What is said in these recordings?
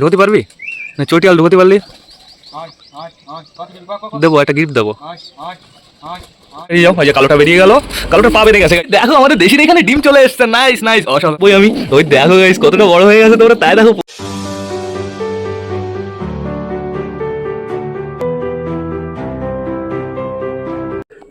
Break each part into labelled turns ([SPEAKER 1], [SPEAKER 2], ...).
[SPEAKER 1] ঢোতে পারবি? না, চটিয়াল ঢুকতে পারলি? দেবো, একটা গিফট দেবো। কালোটা বেরিয়ে গেল। কালোটা পা বেরিয়ে গেছে। দেখো, আমাদের দেশের এখানে ডিম চলে এসছে। নাইস নাইস অসম্ভব আমি। ওই দেখো কতটা বড় হয়ে গেছে তোমরা, তাই দেখো।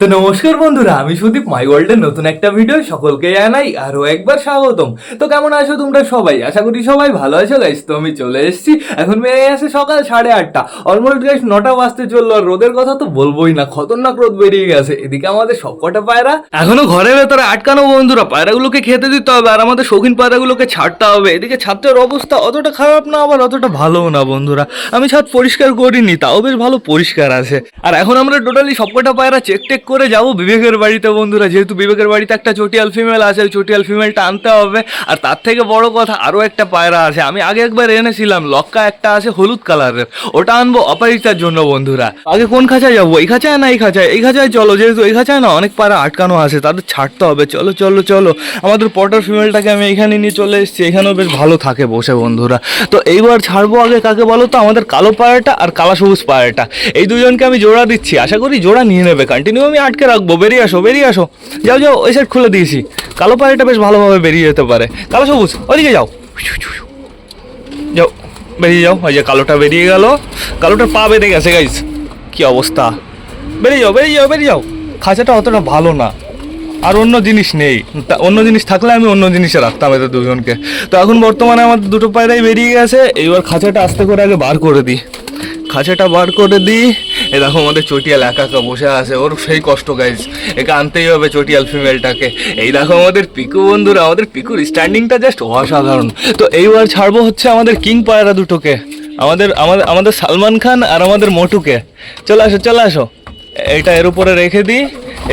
[SPEAKER 1] তো নমস্কার বন্ধুরা, আমি সুদীপ মাই ওয়ার্ল্ডের নতুন একটা ভিডিও সকলকে জানাই আরও একবার স্বাগতম। তো কেমন আছো তোমরা সবাই? আশা করি সবাই ভালো আছো গাইস তো আমি চলে এসেছি। এখন বেরিয়ে গেছে সকাল সাড়ে আটটা। অলমোস্ট গাইস নটা বাজতে চলল আর রোদের কথা তো বলবোই না, খতরনাক রোদ বেরিয়ে গেছে। এদিকে আমাদের সবকটা পায়রা। এখনও ঘরের ভেতরে আটকানো বন্ধুরা, পায়রাগুলোকে খেতে দিতে হবে আর আমাদের শৌখিন পায়রাগুলোকে ছাড়তে হবে। এদিকে ছাত্রের অবস্থা অতটা খারাপ না, আবার অতটা ভালোও না বন্ধুরা। আমি ছাদ পরিষ্কার করিনি, তাও বেশ ভালো পরিষ্কার আছে। আর এখন আমরা টোটালি সবকটা পায়রা চেক টেক করে যাব বিবেকের বাড়িতে বন্ধুরা। যেহেতু বিবেকের বাড়িতে একটা চটিয়াল ফিমেল আছে, ওই চটিয়াল ফিমেলটা আনতে হবে। আর তার থেকে বড় কথা আরও একটা পায়রা আছে। আমি আগে একবার এনেছিলাম, লক্কা একটা আছে হলুদ কালারের। ওটা আনব অপারিতার জন্য বন্ধুরা। আগে কোন খাঁচায় যাব? এই খাঁচায় না এই খাঁচায়? এই খাঁচায় চলো, যেহেতু এই খাঁচায় না, অনেক পায়রা আটকানো আছে, তাদের ছাড়তে হবে। চলো চলো চলো। আমাদের পটার ফিমেলটাকে আমি এখানে নিয়ে চলে এসেছি। এখানেও বেশ ভালো থাকে বসে বন্ধুরা। তো এইবার ছাড়বো আগে কাকে বলো তো? আমাদের কালো পায়রাটা আর কালা সবুজ পায়রাটা। এই দুজনকে আমি জোড়া দিচ্ছি। আশা করি জোড়া নিয়ে নেবে। কন্টিনিউ আমি আটকে রাখব, বেরিয়ে আসো বেরিয়ে আসো। যাও যাও ওই সাইড খুলে দিয়েছি। কালো পায়রাটা বেশ ভালোভাবে বেরিয়ে যেতে পারে। কালো সবুজ ওদিকে যাও। যাও, বেরিয়ে যাও। ওই যে কালোটা বেরিয়ে গেল। কালোটা পা বেঁধে গেছে গাইজ কি অবস্থা? বেরিয়ে যাও বেরিয়ে যাও বেরিয়ে যাও। খাঁচাটা অতটা ভালো না। আর অন্য জিনিস নেই। অন্য জিনিস থাকলে আমি অন্য জিনিসে রাখতাম এদের দুজনকে। তো এখন বর্তমানে আমার দুটো পায়রাই বেরিয়ে গেছে। এইবার খাঁচাটা আস্তে করে আগে বার করে দিই। খাঁচাটা বার করে দিই। এ দেখো আমাদের চটিয়াল একা একা বসে আছে, ওর সেই কষ্ট গাইজ একে আনতেই হবে চটিয়াল ফিমেলটাকে এই দেখো আমাদের পিকু বন্ধুরা, আমাদের পিকুর স্ট্যান্ডিংটা জাস্ট অসাধারণ। তো এইবার ছাড়বো হচ্ছে আমাদের কিং পায়রা দুটোকে। আমাদের আমাদের আমাদের সালমান খান আর আমাদের মোটুকে। চলে আসো চলে আসো। এটা এর উপরে রেখে দিই,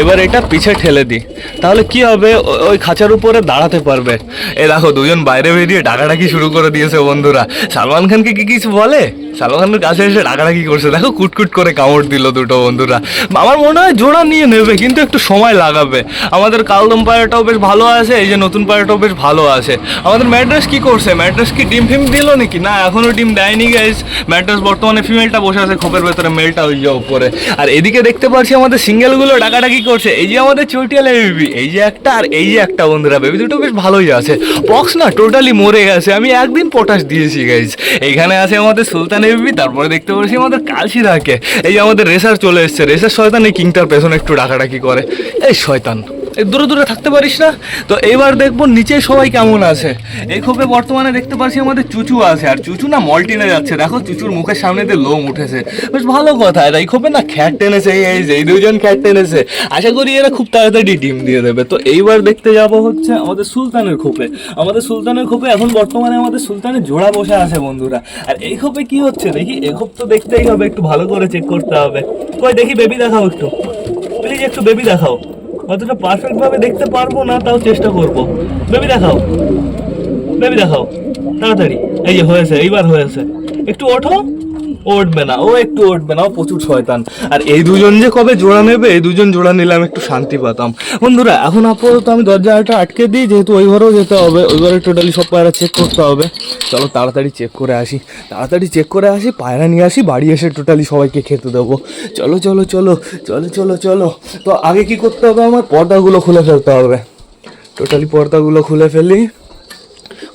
[SPEAKER 1] এবার এটা পিছে ঠেলে দিই। তাহলে কি হবে? ওই খাঁচার উপরে দাঁড়াতে পারবে। এ দেখো দুজন বাইরে বেরিয়ে ডাকাডাকি শুরু করে দিয়েছে বন্ধুরা। সালমান খানকে কি কিছু বলে? খানের কাছে এসে ডাকাডাকি করছে। দেখো কুটকুট করে কামড় দিল দুটো বন্ধুরা। আমার মনে হয় জোড়া নিয়ে নেবে, কিন্তু একটু সময় লাগাবে। আমাদের কালদম পায়রাটাও বেশ ভালো আছে, এই যে নতুন পায়রাটাও বেশ ভালো আছে। আমাদের ম্যাড্রেস কি করছে? ম্যাড্রেস কি ডিম ফিম দিল নাকি? না, এখনও ডিম দেয়নি গাইজ ম্যাড্রেস বর্তমানে ফিমেলটা বসে আছে, খোপের ভেতরে মেলটা ওই যে উপরে আর এদিকে দেখতে পাচ্ছি আমাদের সিঙ্গেলগুলো ডাকাডাকি করছে। এই যে আমাদের চটিয়ালে বেবি এই যে একটা আর এই যে একটা বন্ধুরা বেবি দুটো বেশ ভালোই আছে। পক্স না টোটালি মরে গেছে। আমি একদিন পটাশ দিয়েছি গাইজ এখানে আছে আমাদের সুলতান বেবি তারপরে দেখতে পাচ্ছি আমাদের কালসিরাকে এই আমাদের রেসার চলে এসছে। রেসার শয়তান এই কিংটার পেছনে একটু ডাকাডাকি করে। এই শয়তান। দূরে দূরে থাকতে পারিস না। তো এইবার দেখব নিচে সবাই কেমন আছে। এই খোপে বর্তমানে দেখতে পাচ্ছি আমাদের চুচু আছে। আর চুচু না মল্টিনে যাচ্ছে। দেখো চুচুর মুখের সামনে দিয়ে লোম উঠেছে। বেশ ভালো কথা। আর এই খোপে না খ্যাট টেনেছে। এই- এই যে, এই দুজন খ্যাট টেনেছে। আশা করি এরা খুব তাড়াতাড়ি ডিম দিয়ে দেবে। তো এইবার দেখতে যাব হচ্ছে আমাদের সুলতানের খোপে আমাদের সুলতানের খোপে এখন বর্তমানে আমাদের সুলতানের জোড়া বসে আছে বন্ধুরা। আর এই খোপে কি হচ্ছে দেখি? এই খোপ তো দেখতেই হবে। একটু ভালো করে চেক করতে হবে। কই দেখি বেবি দেখাও একটু। প্লিজ একটু বেবি দেখাও। অতটা পারফেক্ট ভাবে দেখতে পারব না, তাও চেষ্টা করব। বেবি দেখাও। বেবি দেখাও। তাড়াতাড়ি। এই যে হয়েছে, এইবার হয়েছে। একটু ওঠো। উঠবে না, ও একটু উঠবে না, ও প্রচুর শয়তান। আর এই দুজন যে কবে জোড়া নেবে, এই দুজন জোড়া নিলে আমি একটু শান্তি পেতাম। বন্ধুরা, এখন আপাতত আমি দরজাটা আটকে দিই, যেহেতু ওই ঘরেও যেতে হবে, ওই ঘরে টোটালি সব পায়রা চেক করতে হবে। চলো তাড়াতাড়ি চেক করে আসি। তাড়াতাড়ি চেক করে আসি, পায়রা নিয়ে আসি, বাড়ি এসে টোটালি সবাইকে খেতে দেবো। চলো চলো চলো চলো চলো চলো। তো আগে কি করতে হবে আমার? পর্দাগুলো খুলে ফেলতে হবে। টোটালি পর্দাগুলো খুলে ফেলি।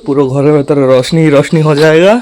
[SPEAKER 1] পুরো ঘরের ভেতরে রশনি রশনি হয়ে জায়গা।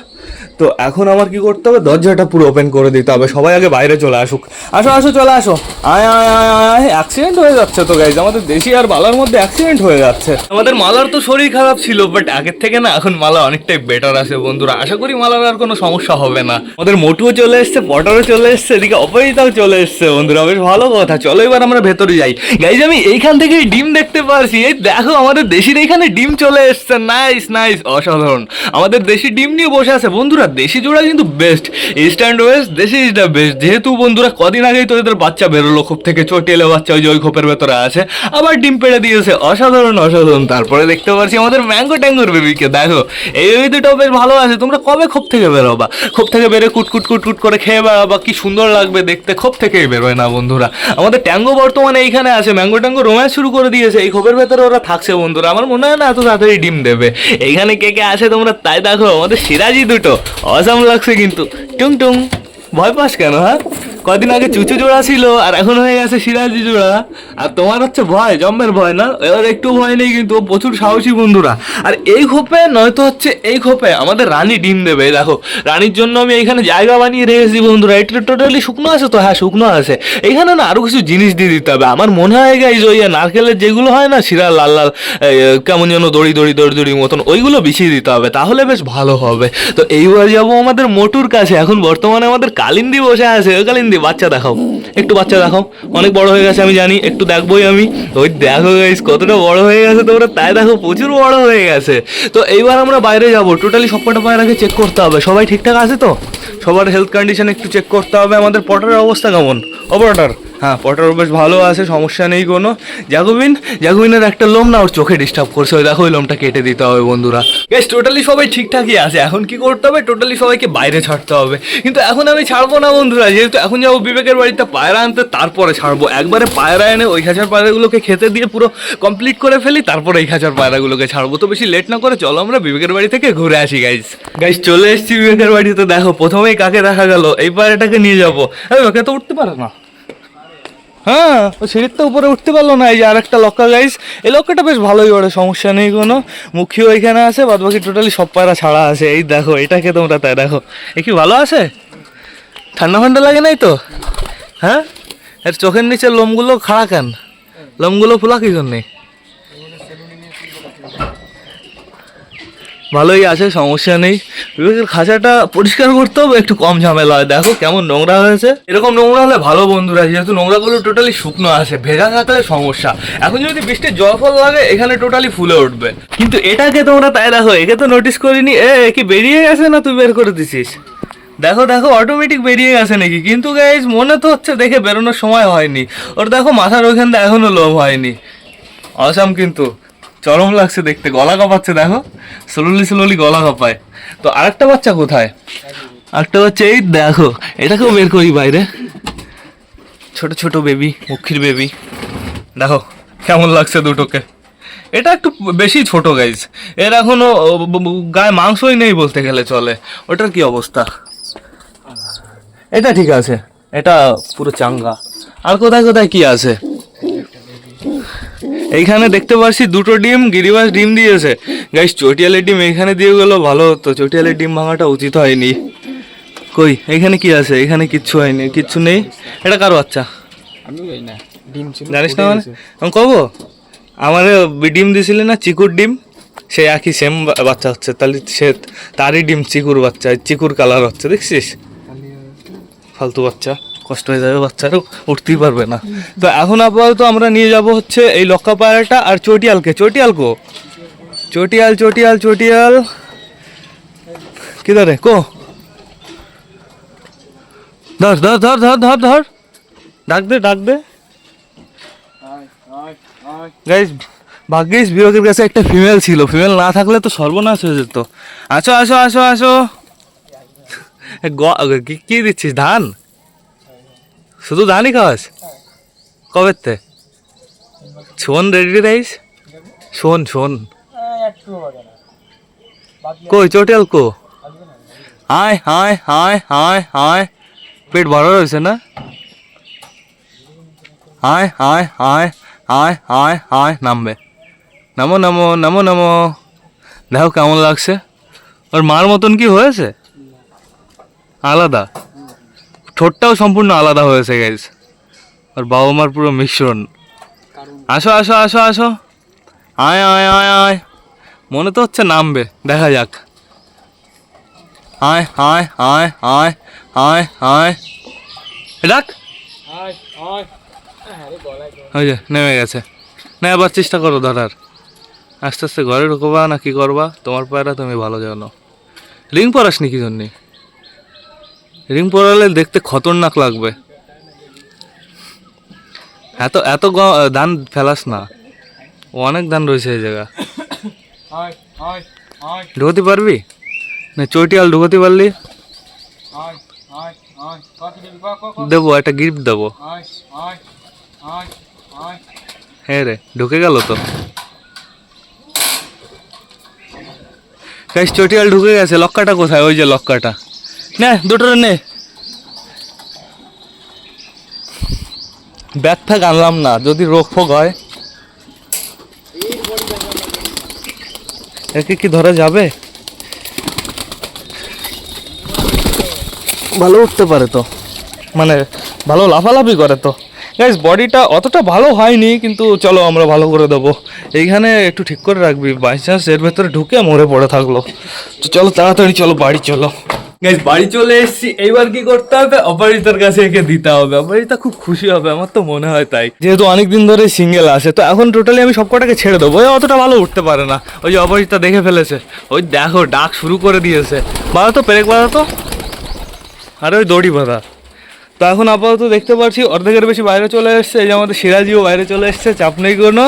[SPEAKER 1] তো এখন আমার কি করতে হবে? দরজাটা পুরো ওপেন করে দিতে হবে। সবাই আগে বাইরে চলে আসুক। আসো আসো, চলে আসো। আয় আয় আয় আয় অ্যাক্সিডেন্ট হয়ে যাচ্ছে তো গাইজ আমাদের দেশি আর মালার মধ্যে অ্যাক্সিডেন্ট হয়ে যাচ্ছে। আমাদের মালার তো শরীর খারাপ ছিল বাট আগের থেকে না, এখন মালা অনেকটাই বেটার আছে, বন্ধুরা। আশা করি মালার আর কোনো সমস্যা হবে না। আমাদের মোটুও চলে এসছে পটারও চলে এসছে, এদিকে অপরিতাও চলে এসছে, বন্ধুরা। বেশ ভালো কথা। চলো এবার আমরা ভেতরে যাই। গাইজ আমি এইখান থেকে ডিম দেখতে পারছি। এই দেখো, আমাদের দেশির এইখানে ডিম চলে এসছে। নাইস নাইস অসাধারণ। আমাদের দেশি ডিম নিয়ে বসে আছে, বন্ধুরা। দেশি জোড়া কিন্তু বেস্ট ইস্ট অ্যান্ড ওয়েস্ট দেশি ইজ দ্য বেস্ট যেহেতু বন্ধুরা কদিন আগেই তো এদের বাচ্চা বেরোলো খোপ থেকে চটেলে বাচ্চা ওই যে ওই খোপের ভেতরে আছে। আবার ডিম পেড়ে দিয়েছে, অসাধারণ অসাধারণ। তারপরে দেখতে পাচ্ছি আমাদের ম্যাঙ্গো ট্যাঙ্গোর বেবিকে দেখো, এই বেবি দুটো বেশ ভালো আছে। তোমরা কবে খোপ থেকে বেরোবা? খোপ থেকে বেরো কুটকুট কুটকুট করে খেয়ে বেড়াবা, কি সুন্দর লাগবে দেখতে। খোপ থেকেই বেরোয় না বন্ধুরা। আমাদের ট্যাঙ্গো বর্তমানে এইখানে আছে। ম্যাঙ্গো ট্যাঙ্গো রোম্যান্স শুরু করে দিয়েছে। এই খোপের ভেতরে ওরা থাকছে বন্ধুরা। আমার মনে হয় না এত তাড়াতাড়ি ডিম দেবে। এইখানে কে কে আছে তোমরা? তাই দেখো, আমাদের সিরাজি দুটো। অসাম লাগছে কিন্তু। টুং টুং। ভয় পাস কেন হ্যাঁ? কদিন আগে চুচু জোড়া ছিল আর এখন হয়ে গেছে সিরাজি জোড়া। আর তোমার হচ্ছে ভয়, জম্মের ভয় না? এবার একটু ভয় নেই কিন্তু প্রচুর সাহসী বন্ধুরা। আর এই খোপে নয়তো হচ্ছে এই খোপে আমাদের রানী ডিম দেবে দেখো। রানীর জন্য আমি এখানে জায়গা বানিয়ে রেখেছি বন্ধুরা। এটা টোটালি শুকনো আছে তো? হ্যাঁ শুকনো আছে। এখানে না আরও কিছু জিনিস দিয়ে দিতে হবে। আমার মনে হয় গাইজ ওই নারকেলের যেগুলো হয় না, শিরা, লাল লাল কেমন যেন দড়ি দড়ি দড়ি দড়ি মতন, ওইগুলো বিছিয়ে দিতে হবে। তাহলে বেশ ভালো হবে। তো এইবার যাব আমাদের মোটুর কাছে। এখন বর্তমানে আমাদের কালিন্দি বসে আছে। ওই কালিন্দি বাচ্চা দেখাও একটু বাচ্চা দেখাও অনেক বড় হয়ে গেছে, আমি জানি। একটু দেখবোই আমি। ওই দেখো গাইস কতটা বড় হয়ে গেছে তোমরা। তাই দেখো, প্রচুর বড় হয়ে গেছে। তো এইবার আমরা বাইরে যাব। টোটালি সবকটা আগে চেক করতে হবে। সবাই ঠিকঠাক আছে তো? সবার হেলথ কন্ডিশন একটু চেক করতে হবে। আমাদের পটারের অবস্থা কেমন? অপারেটর হ্যাঁ পটার বেশ ভালো আছে, সমস্যা নেই কোনো। জাগুবিন জাগুবিনের একটা লোম না ওর চোখে ডিস্টার্ব করছে। ওই দেখো, ওই লোমটা কেটে দিতে হবে বন্ধুরা। বেশ টোটালি সবাই ঠিকঠাকই আছে। এখন কি করতে হবে? টোটালি সবাইকে বাইরে ছাড়তে হবে। কিন্তু এখন আমি ছাড়বো না বন্ধুরা। যেহেতু এখন যাব বিবেকের বাড়িতে পায়রা আনতে, তারপরে ছাড়বো। একবারে পায়রা এনে ওই খাঁচার পায়রাগুলোকে খেতে দিয়ে পুরো কমপ্লিট করে ফেলি, তারপরে এই খাঁচার পায়রাগুলোকে ছাড়বো। তো বেশি লেট না করে চলো আমরা বিবেকের বাড়ি থেকে ঘুরে আসি গাইজ গাইজ চলে এসেছি বিবেকের বাড়িতে। দেখো, প্রথমেই কাকে দেখা গেল? এই পায়রাটাকে নিয়ে যাব। এই, ওকে তো উঠতে পারে না। হ্যাঁ ও সিঁড়ির তো উপরে উঠতে পারল না, এই যে আরেকটা লক্কা গাইস এই লক্কাটা বেশ ভালোই ওড়ে, সমস্যা নেই কোনো। মুখিও এখানে আছে বাদ বাকি টোটালি সব পায়রা ছাড়া আছে। এই দেখো, এটাকে তোমরা তাই দেখো। এ কি, ভালো আছে? ঠান্ডা ফান্ডা লাগে নাই তো? হ্যাঁ? এর চোখের নিচে লোমগুলো খাড়া কেন? লোমগুলো ফোলা কি জন্যে? ভালোই আছে, সমস্যা নেই। খাঁচাটা পরিষ্কার করতে হবে, একটু কম ঝামেলা হয়। দেখো কেমন নোংরা হয়েছে। এরকম নোংরা হলে ভালো বন্ধুরা, যেহেতু নোংরাগুলো টোটালি শুকনো আছে, ভেজা থাকলে সমস্যা। এখন যদি বৃষ্টির জল ফল লাগে, এখানে টোটালি ফুলে উঠবে। কিন্তু এটাকে তোমরা তাই দেখো, একে তো নোটিস করিনি। এ কি বেরিয়ে গেছে না তুই বের করে দিছিস? দেখো দেখো অটোমেটিক বেরিয়ে গেছে নাকি? কিন্তু গাইজ মনে তো হচ্ছে দেখে বেরোনোর সময় হয়নি। ওর দেখো মাথার ওইখান দিয়ে এখনও লোভ হয়নি। অসাম কিন্তু। চরম লাগছে দেখতে গলা কাঁপাচ্ছে দেখো। স্লোলি স্লোলি গলা কাঁপায়। তো আরেকটা বাচ্চা কোথায়? আরেকটা বাচ্চা এই দেখো এটাকেও বের করি বাইরে। ছোট ছোট বেবি মুখির বেবি দেখো কেমন লাগছে দুটোকে। এটা একটু বেশি ছোট গাইজ এর এখনও ও, ব- ব- গায়ে মাংসই নেই বলতে গেলে চলে। ওটার কি অবস্থা? এটা ঠিক আছে। এটা পুরো চাঙ্গা। আর কোথায় কোথায় কি আছে? এইখানে দেখতে পাচ্ছি দুটো ডিম গিরিবাস ডিম দিয়েছে। গাইস চটিয়ালের ডিম এখানে দিয়ে গেলো ভালো হতো চটিয়ালের ডিম ভাঙাটা উচিত হয়নি। কই এখানে কি আছে? এখানে কিচ্ছু হয়নি কিচ্ছু নেই। এটা কারও বাচ্চা? জানিস না মানে? আমি কব আমার ডিম দিছিলে না চিকুর ডিম? সে একই সেম বাচ্চা হচ্ছে তাহলে সে তারই ডিম চিকুর বাচ্চা চিকুর কালার হচ্ছে দেখছিস? ফালতু বাচ্চা। কষ্ট হয়ে যাবে, বাচ্চারও উঠতেই পারবে না। তো এখন আপাতত আমরা নিয়ে যাব হচ্ছে এই লক্কা পায়রাটা আর চটিয়ালকে। চটিয়াল কো? চটিয়াল চটিয়াল চটিয়াল। কিদারে কো? ধর ধর ধর ধর ধর ধর। ডাক দে ডাক দে। গাইজ ভাগ্যিস বিবেকের কাছে একটা ফিমেল ছিল। ফিমেল না থাকলে তো সর্বনাশ হয়ে যেত। আসো আসো আসো আসো। কি দিচ্ছিস? ধান? শুধু ধানই খাওয়াস? কবে তে শোন রেডি রাইস? শোন শোন কই, চটিয়াল কো? হায় হায় হায় হায় হায়। পেট ভরা রয়েছে না? হায় হায় হায় হায় হায় হায়, নামবে। নামো নামো নামো নামো। দেখো কেমন লাগছে। ওর মার মতন কি হয়েছে? আলাদা। ঠোঁটটাও সম্পূর্ণ আলাদা হয়েছে গাইজ ওর বাবা মার পুরো মিশ্রণ। আসো আসো আসো আসো। আয় আয় আয় আয়। মনে তো হচ্ছে নামবে। দেখা যাক। আয় আয় আয় আয় আয় আয়। ডাক। ওই যে, নেমে গেছে। না আবার চেষ্টা করো ধরার। আস্তে আস্তে ঘরে ঢুকবা না, কি করবা? তোমার পায়রা তুমি ভালো জানো। রিং পরাস নি কি জন্যে? রিং পরালে দেখতে খতরনাক লাগবে। এত এত গ- ধান ফেলাস না। অনেক ধান রয়েছে এই জায়গা। ঢুকতে পারবি? না চটিয়াল ঢুকতে পারলি?
[SPEAKER 2] দিবি?
[SPEAKER 1] একটা গিফট দেবো।
[SPEAKER 2] হয়
[SPEAKER 1] রে ঢুকে গেল তো। চটিয়াল ঢুকে গেছে। লক্কাটা কোথায়? ওই যে লক্কাটা। নে, দুটো নে। ব্যাগ ফ্যাগ আনলাম না, যদি রোগ ফোগ হয়। একে কি ধরা যাবে? ভালো উঠতে পারে তো। মানে ভালো লাফালাফি করে তো। গাইস বডিটা অতটা ভালো হয়নি, কিন্তু চলো আমরা ভালো করে দেবো। এইখানে একটু ঠিক করে রাখবি। বাই চান্স এর ভেতরে ঢুকে মরে পড়ে থাকল। তো চলো তাড়াতাড়ি চলো, বাড়ি চলো। গাইস বাড়ি চলে এসেছি। এইবার কি করতে হবে? অপরাজিতার কাছে একে দিতে হবে। অপরাজিতা খুব খুশি হবে, আমার তো মনে হয় তাই। যেহেতু অনেকদিন ধরে সিঙ্গেল আছে, তো এখন টোটালি আমি সব কটাকে ছেড়ে দেবো। অতটা ভালো উঠতে পারে না। ওই যে অপরাজিতা দেখে ফেলেছে। ওই দেখো, ডাক শুরু করে দিয়েছে। বাধা তো, পেরেক বাধা তো। আরে, ওই দড়ি বাঁধা। তো এখন আপাতত দেখতে পাচ্ছি, অর্ধেকের বেশি বাইরে চলে এসছে। এই যে আমাদের সিরাজিও বাইরে চলে এসছে, চাপ নেই কোনো।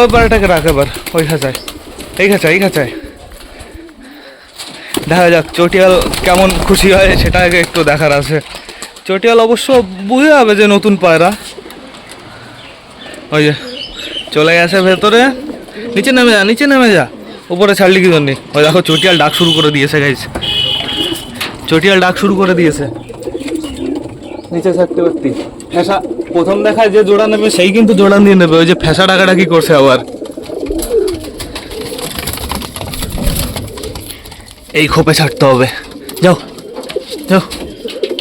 [SPEAKER 1] ওই রাখ এবার। ওই খাঁচায় এই খাঁচায় এই খাঁচায় দেখা যাক, চটিয়াল কেমন খুশি হয় সেটা আগে একটু দেখার আছে। চটিয়াল অবশ্য বুঝে যাবে যে নতুন পায়রা। ওই যে, চলে গেছে ভেতরে। নিচে নেমে যা, নিচে নেমে যা। উপরে ছাড়লি কি জন্যে? ওই দেখো, চটিয়াল ডাক শুরু করে দিয়েছে গাইজ চটিয়াল ডাক শুরু করে দিয়েছে। নিচে থাকতে পারতি। ফ্যাসা প্রথম দেখায় যে জোড়া নেবে, সেই কিন্তু জোড়া নিয়ে নেবে। ওই যে ফ্যাসা টাকাটা কি করছে আবার। এই খোপে ছাড়তে হবে। যাও যাও।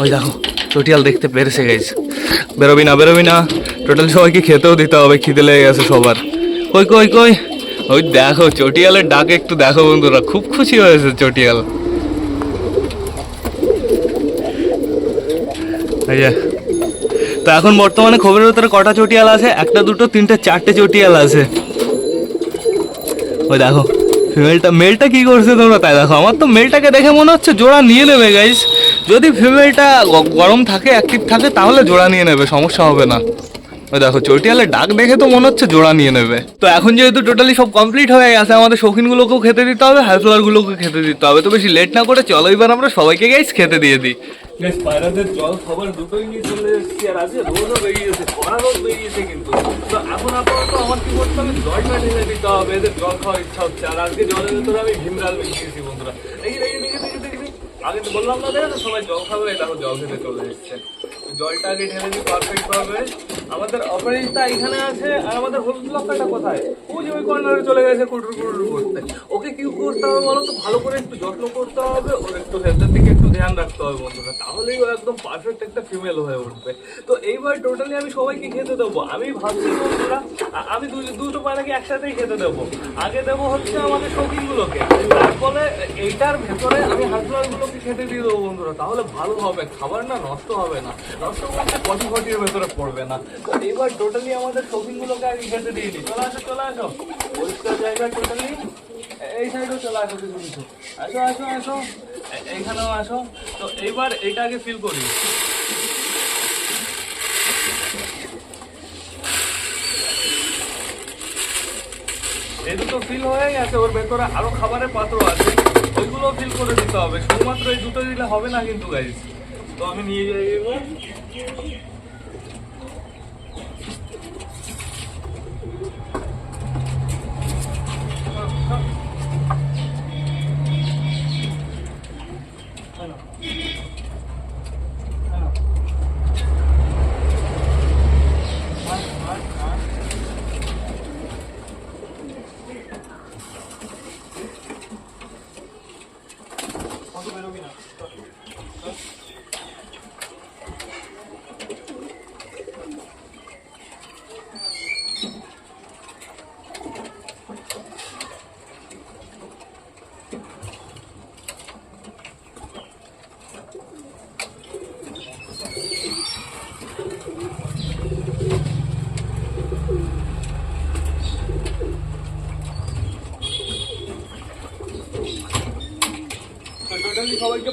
[SPEAKER 1] ওই দেখো, চটিয়াল দেখতে পেরেছে গেছে বেরোবি না বেরোবি না। টোটাল সবাইকে খেতেও দিতে হবে, খিদে লেগে গেছে সবার। কই কই কই? ওই দেখো, চটিয়ালের ডাক একটু দেখো বন্ধুরা। খুব খুশি হয়েছে চটিয়াল। তো এখন বর্তমানে খবরের ভিতরে কটা চটিয়াল আছে? একটা, দুটো, তিনটে, চারটে চটিয়াল আছে। ওই দেখো। ফিমেলটা মেলটা কি করছে তোমরা তাই দেখো? আমার তো মেলটাকে দেখে মনে হচ্ছে জোড়া নিয়ে নেবে গাইস যদি ফিমেলটা গরম থাকে অ্যাক্টিভ থাকে, তাহলে জোড়া নিয়ে নেবে, সমস্যা হবে না। ওই দেখো চটিয়ালের ডাক দেখে তো মনে হচ্ছে জোড়া নিয়ে নেবে। তো এখন যেহেতু টোটালি সব কমপ্লিট হয়ে গেছে, আমাদের শৌখিনগুলোকেও খেতে দিতে হবে হাইফ্লারগুলোকে খেতে দিতে হবে। তো বেশি লেট না করে চলো, এবার আমরা সবাইকে গাইস খেতে দিয়ে দিই। পায়রাদের তো জল আজকে বললাম না সবাই জল খাবে দেখো জল খেতে চলে এসছে। জলটা আগে ঢেলে দিই পারফেক্ট ভাবে আমাদের অপারেশনটা এখানে আছে, আর আমাদের হলুদ লঙ্কাটা কোথায়? ওই যে ওই কর্নারে চলে গেছে কুটুর কুটুর করতে। ওকে কি করতে হবে বলো তো ভালো করে একটু যত্ন করতে হবে, ওর একটু হেলথের দিকে একটু ধ্যান রাখতে হবে বন্ধুরা। তাহলেই ও একদম পারফেক্ট একটা ফিমেল হয়ে উঠবে। তো এইবার টোটালি আমি সবাইকে খেতে দেবো। আমি ভাবছি বন্ধুরা আমি দুটো পায়রাকে একসাথেই খেতে দেবো। আগে দেবো হচ্ছে আমাদের শৌখিনগুলোকে তারপরে এইটার ভেতরে আমি হাজবারগুলোকে খেতে দিয়ে দেবো বন্ধুরা। তাহলে ভালো হবে। খাবার না নষ্ট হবে না। পটি ভেতরে পড়বে না। এবার টোটালি আমাদের শৌখিনগুলোকে আগে খেতে দিয়ে দিই। চলে আসো চলে আসো। পরিষ্কার জায়গা টোটালি এই সাইডেও চলে আসো কিছু কিছু আসো আসো আসো। এ- এইখানেও আসো। তো এইবার এইটা আগে ফিল করি। এই দুটো ফিল হয়ে গেছে, ওর ভেতরে আরও খাবারের পাত্র আছে। ওইগুলো ফিল করে দিতে হবে। শুধুমাত্র এই দুটো দিলে হবে না কিন্তু গাইজ তো আমি নিয়ে যাই এবার তো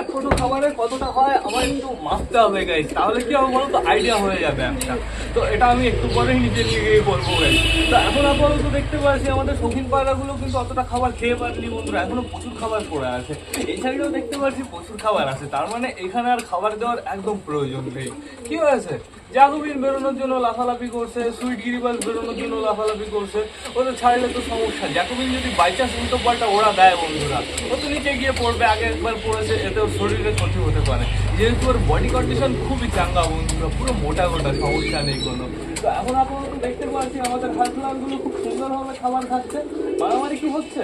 [SPEAKER 1] এক কোটো খাবারে কতটা হয় আমার একটু মাপতে হবে গাইজ তাহলে কি আমার বলতো? আইডিয়া হয়ে যাবে একটা। তো এটা আমি একটু পরেই নিজের নিজেই বলব তো এখন আপাতত দেখতে পাচ্ছি আমাদের শৌখিন পায়রাগুলো কিন্তু অতটা খাবার খেয়ে পারেনি বন্ধুরা। এখনও প্রচুর খাবার পড়ে আছে। এই সাইডেও দেখতে পাচ্ছি প্রচুর খাবার আছে। তার মানে এখানে আর খাবার দেওয়ার একদম প্রয়োজন নেই। কি হয়েছে? জাগুবিন বেরোনোর জন্য লাফালাফি করছে, সুইট গিরিবাস বেরোনোর জন্য লাফালাফি করছে, ওদের ছাড়লে তো সমস্যা। জাকুবিন যদি বাইচান্স উল্টো পাল্টা ওরা দেয় বন্ধুরা, ও তো নিচে গিয়ে পড়বে, আগে একবার পড়েছে, এতে ওর শরীরে ক্ষতি হতে পারে। যেহেতু ওর বডি কন্ডিশন খুবই চাঙ্গা বন্ধুরা, পুরো মোটা গোটা সমস্যা নেই কোনো। তো এখন আপাতত দেখতে পাচ্ছি আমাদের হাঁসগুলো খুব সুন্দরভাবে খাবার খাচ্ছে। মারামারি কি হচ্ছে?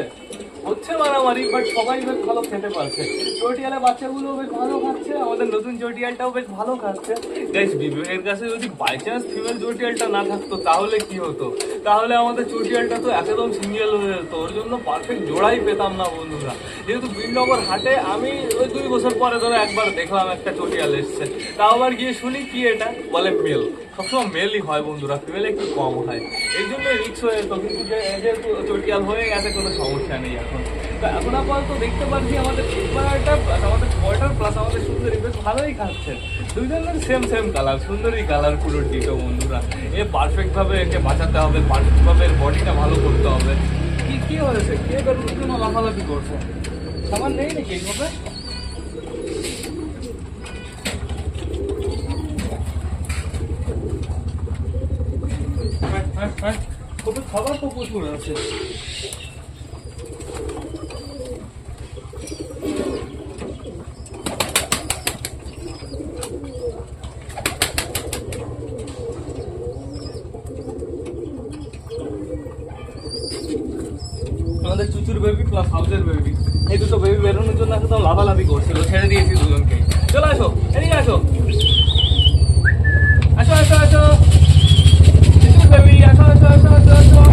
[SPEAKER 1] হচ্ছে মারামারি বাট সবাই বেশ ভালো খেতে পারছে। চটিয়ালের বাচ্চাগুলো বেশ ভালো খাচ্ছে, আমাদের নতুন চটিয়ালটাও বেশ ভালো খাচ্ছে। গাইস বিবেকের কাছে যদি বাই চান্স ফিমেল চটিয়ালটা না থাকতো, তাহলে কি হতো? তাহলে আমাদের চটিয়ালটা তো একদম সিঙ্গেল হয়ে যেত। ওর জন্য পারফেক্ট জোড়াই পেতাম না, বন্ধুরা। যেহেতু বিনগর হাটে আমি ওই দুই বছর পরে ধরো একবার দেখলাম একটা চটিয়াল এসছে। তাও আবার গিয়ে শুনি কি এটা? বলে মেল সবসময় মেলই হয় বন্ধুরা ফিমেল একটু কম হয়। এই জন্য রিক্স হয়ে যেত, কিন্তু যেহেতু চটিয়াল হয়ে গেছে, কোনো সমস্যা নেই এখন। তো এখন আপাতত দেখতে পাচ্ছি আমাদের ফুটবলারটা প্লাস আমাদের কোয়ার্টার প্লাস আমাদের সুন্দরী বেশ ভালোই খাচ্ছে। দুইজনের সেম সেম কালার সুন্দরী কালার পুরো ডিটো বন্ধুরা। এ পারফেক্টভাবে একে বাঁচাতে হবে পারফেক্ট ভাবে এর বডিটা ভালো করতে হবে। কি কি হয়েছে? কে জন্য লাফালাফি করছে? সামান নেই নাকি এইভাবে হ্যাঁ হ্যাঁ হ্যাঁ ওদের খাবার তো প্রচুর আছে। আমাদের চুচুর বেবি প্লাস হাউসের বেবি এই দুটো বেবি বেরোনোর জন্য একদম লাভালাভি করছিল ছেড়ে দিয়েছি দুজনকে। চলে আসো, এদিকে আসো। আসো আসো আসো। চুচুর বেবি আসো আসো আসো আসো আসো।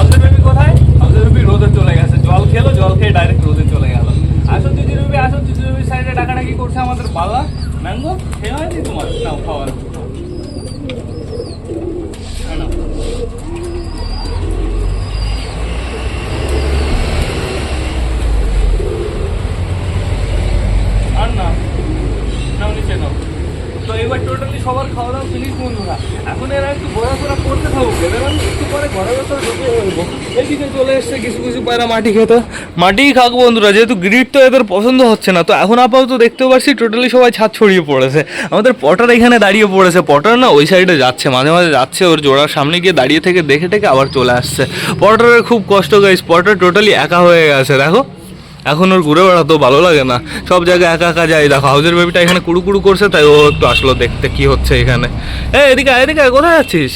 [SPEAKER 1] হাউসের বেবি কোথায়? হাউসের বেবি রোদে চলে গেছে। জল খেলো, জল খেয়ে ডাইরেক্ট রোদে চলে গেল। আসো চুচুর রুবি আসো চুচুর বেবি সাইডে ডাকাডাকি করছে আমাদের বাবা ম্যাঙ্গো, খেয়ে হয়নি তোমার। নাও খাওয়ার হ্যাঁ, নাও। আর না নাও নিচে নাও তো এবার টোটালি সবার খাওয়া দাওয়া ফিনিশ বন্ধুরা। এখন এরা একটু ঘোরাফেরা করতে থাকুক এবার একটু পরে ঘরের ভেতরে ঢুকে বলব। মাটি খাক বন্ধুরা, যেহেতু গ্রিড তো এদের পছন্দ হচ্ছে না, তো এখন আপাতত দেখতেও টোটালি সবাই ছাদ ছড়িয়ে পড়েছে। আমাদের পটার এখানে দাঁড়িয়ে পড়েছে। পটার না ওই সাইডে যাচ্ছে, মাঝে মাঝে যাচ্ছে, ওর জোড়ার সামনে গিয়ে দাঁড়িয়ে থেকে দেখে আবার চলে আসছে। পটারের খুব কষ্ট গাইস পটার টোটালি একা হয়ে গেছে, দেখো। এখন ওর ঘুরে বেড়াতেও ভালো লাগে না। সব জায়গায় একা একা যায় দেখো হাউজের বেবিটা এখানে কুড়ু কুড়ু করছে, তাই ও একটু আসলো দেখতে কি হচ্ছে এখানে। এ এদিকে এদিকে কোথায় আছিস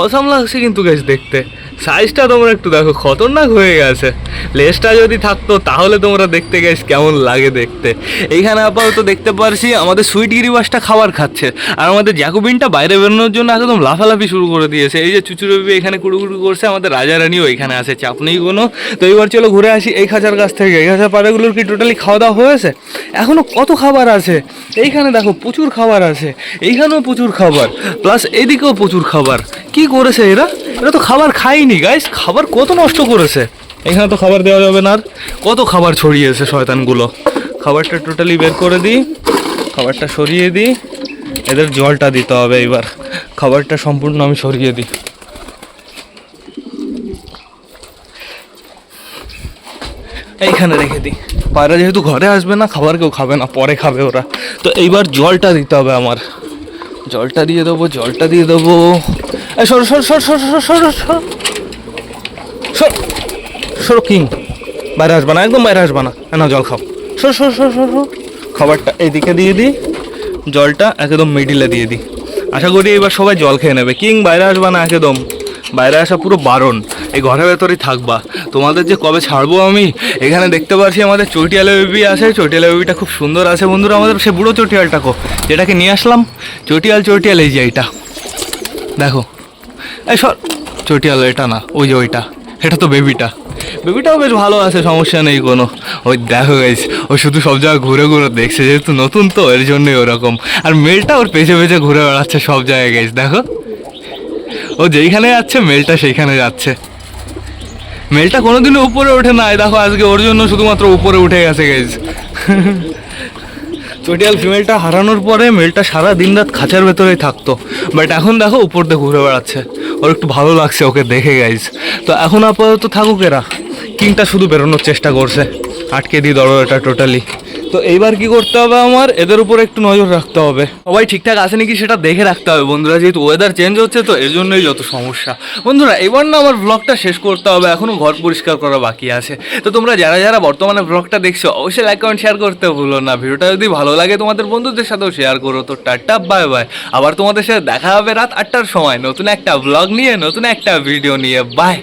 [SPEAKER 1] অসম লাগছে কিন্তু গেছ দেখতে। সাইজটা তোমরা একটু দেখো, খতরনাক হয়ে গেছে। লেজটা যদি থাকতো, তাহলে তোমরা দেখতে গেছ কেমন লাগে দেখতে। এইখানে আপাতত দেখতে পারছি, আমাদের সুইট গিরিবাসটা খাবার খাচ্ছে। আর আমাদের জ্যাকোবিনটা বাইরে বেরোনোর জন্য একদম লাফালাফি শুরু করে দিয়েছে। এই যে চুচুরবি এখানে কুড়ুকুড়ু করছে, আমাদের রাজা রানীও এখানে আছে, চাপ নেই কোনো। তো এবার চলো ঘুরে আসি এই খাঁচার কাছ থেকে। এই খাঁচার পাড়াগুলোর কি টোটালি খাওয়া দাওয়া হয়েছে? এখনও কত খাবার আছে? এইখানে দেখো প্রচুর খাবার আছে। এইখানেও প্রচুর খাবার। প্লাস এদিকেও প্রচুর খাবার। কি করেছে এরা? এরা তো খাবার খায়নি। গাইস খাবার কত নষ্ট করেছে? এখানে তো খাবার দেওয়া যাবে না আর। কত খাবার ছড়িয়েছে শয়তানগুলো। খাবারটা টোটালি বের করে দিই, খাবারটা সরিয়ে দিই, এদের জলটা দিতে হবে এবার। খাবারটা সম্পূর্ণ আমি সরিয়ে দিই। এইখানে রেখে দিই। পায়রা যেহেতু ঘরে আসবে না, খাবার কেউ খাবে না, পরে খাবে ওরা। তো এইবার জলটা দিতে হবে আমার। জলটা দিয়ে দেবো, জলটা দিয়ে দেবো। সর সর সর সর সর সর সর। সর সর কিং, বাইরে আসবে না, একদম বাইরে আসবে না। না জল খাও। সর সর সর সর খাবারটা এইদিকে দিয়ে দিই জলটা একদম মিডিলে দিয়ে দিই আশা করি এবার সবাই জল খেয়ে নেবে। কিং, বাইরে আসবে না, একদম। বাইরে আসা পুরো বারণ। এই ঘরের ভেতরেই থাকবা। তোমাদের যে কবে ছাড়বো আমি, এখানে দেখতে পাচ্ছি আমাদের চটিয়ালা বেবি আছে। চটিয়ালা বেবিটা খুব সুন্দর আছে বন্ধুরা। আমাদের সে বুড়ো চটিয়ালটা কো, যেটাকে নিয়ে আসলাম। চটিয়াল চটিয়াল, এই যে এইটা। দেখো। এই সর, চটিয়াল এটা না, ওই যে ওইটা। এটা তো বেবিটা বেবিটাও বেশ ভালো আছে, সমস্যা নেই কোনো। ওই দেখো গাইস ও শুধু সব জায়গায় ঘুরে ঘুরে দেখছে, যেহেতু নতুন তো, এর জন্যই ওরকম। আর মেলটা ওর পেছে পেছে ঘুরে বেড়াচ্ছে সব জায়গায় গাইস দেখো। ও যেইখানে যাচ্ছে, মেলটা সেইখানে যাচ্ছে। মেলটা কোনোদিনও উপরে ওঠে না দেখো আজকে ওর জন্য শুধুমাত্র উপরে উঠে গেছে গাইজ চটিয়াল ফিমেলটা হারানোর পরে মেলটা সারা দিন রাত খাঁচার ভেতরেই থাকতো। বাট এখন দেখো উপর দিয়ে ঘুরে বেড়াচ্ছে। ওর একটু ভালো লাগছে ওকে দেখে গাইজ তো এখন আপাতত থাকুক এরা। কিংটা শুধু বেরোনোর চেষ্টা করছে। আটকে দিই দরজাটা টোটালি তো এইবার কি করতে হবে আমার? এদের উপর একটু নজর রাখতে হবে। সবাই ঠিকঠাক আছে নাকি সেটা দেখে রাখতে হবে। বন্ধুরা, যেহেতু ওয়েদার চেঞ্জ হচ্ছে, তো এর জন্যই যত সমস্যা। বন্ধুরা, এবার না আমার ব্লগটা শেষ করতে হবে। এখনও ঘর পরিষ্কার করা বাকি আছে। তো তোমরা যারা যারা বর্তমানে ব্লগটা দেখছ, অবশ্যই লাইক কমেন্ট শেয়ার করতে ভুলো না। ভিডিওটা যদি ভালো লাগে, তোমাদের বন্ধুদের সাথেও শেয়ার করো। তো টাটা বাই বাই আবার তোমাদের সাথে দেখা হবে রাত আটটার সময়। নতুন একটা ব্লগ নিয়ে, নতুন একটা ভিডিও নিয়ে। বাই